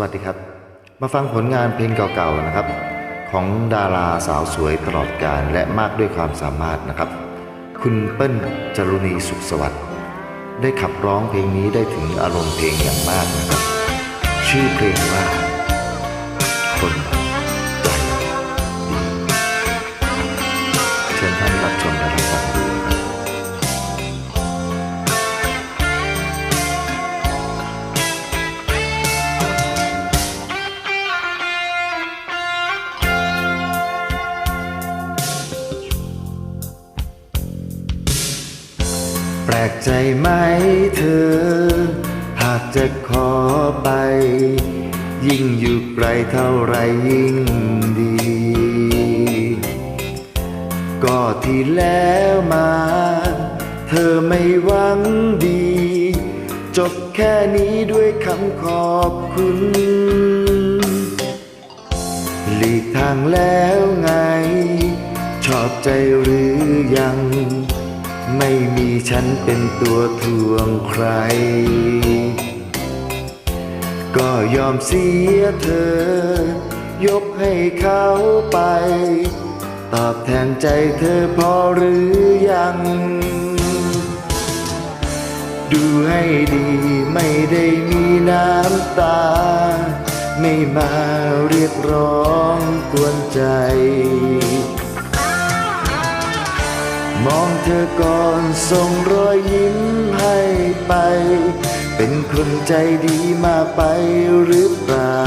วัสดีครับ มาฟังผลงานเพลงเก่าๆนะครับ ของดาราสาวสวยตลอดกาลและมากด้วยความสามารถนะครับ คุณเปิ้ลจรุณีสุขสวัสดิ์ได้ขับร้องเพลงนี้ได้ถึงอารมณ์เพลงอย่างมากนะครับ ชื่อเพลงว่า คนใจดีเชิญท่าน กใจไหมเธอ หากจะขอไป ยิ่งอยู่ไกลเท่าไรยิ่งดี ก็ที่แล้วมา เธอไม่หวังดี จบแค่นี้ด้วยคำขอบคุณ หลีกทางแล้วไง ชอบใจหรือยัง ไม่มีฉันเป็นตัวทวงใคร ก็ยอมเสียเธอ ยกให้เขาไป ตอบแทนใจเธอพอหรือยัง ดูให้ดีไม่ได้มีน้ำตา ไม่มาเรียกร้องกวนใจ มองเธอก่อนส่งรอยยิ้มให้ไป เป็นคนใจดีมาไปหรือเปล่า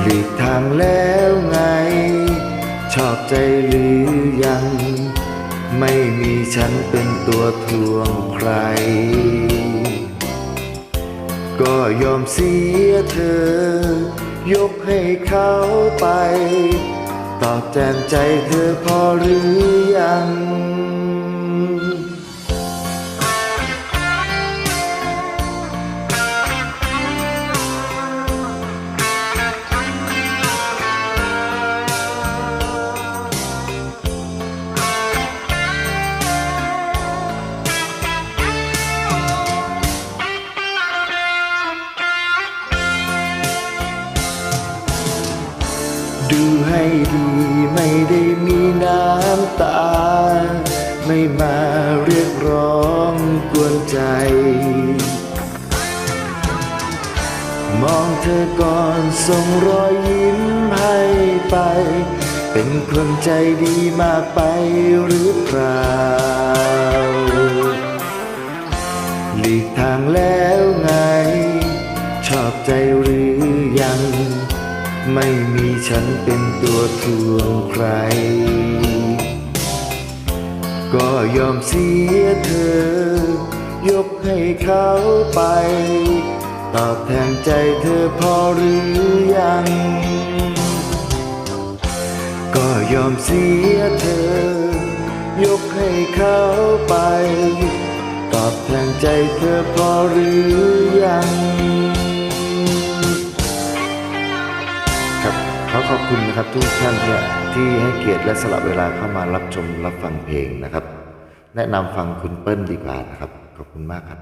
หลีกทางแล้วไง ชอบใจหรือยัง ไม่มีฉันเป็นตัวทวงใคร ก็ยอมเสียเธอ ยกให้เขาไป อบแทนใจเธอพอหรือยัง ดูให้ดีไม่ได้มีน้ำตา ไม่มาเรียกร้องกวนใจ มองเธอก่อนส่งรอยยิ้มให้ไป เป็นคนใจดีมากไปหรือเปล่าหลีกทางแล้วไง ชอบใจหรือยัง ไม่มีฉันเป็นตัวทวงใคร ก็ยอมเสียเธอ ยกให้เขาไป ตอบแทนใจเธอพอหรือยัง ก็ยอมเสียเธอ ยกให้เขาไป ตอบแทนใจเธอพอหรือยัง คุณนะครับทุกท่านเนี่ยที่ให้เกียรติและสละเวลาเข้ามารับชมรับฟังเพลงนะครับ แนะนำฟังคุณเปิ้ลดีกว่านะครับ ขอบคุณมากครับ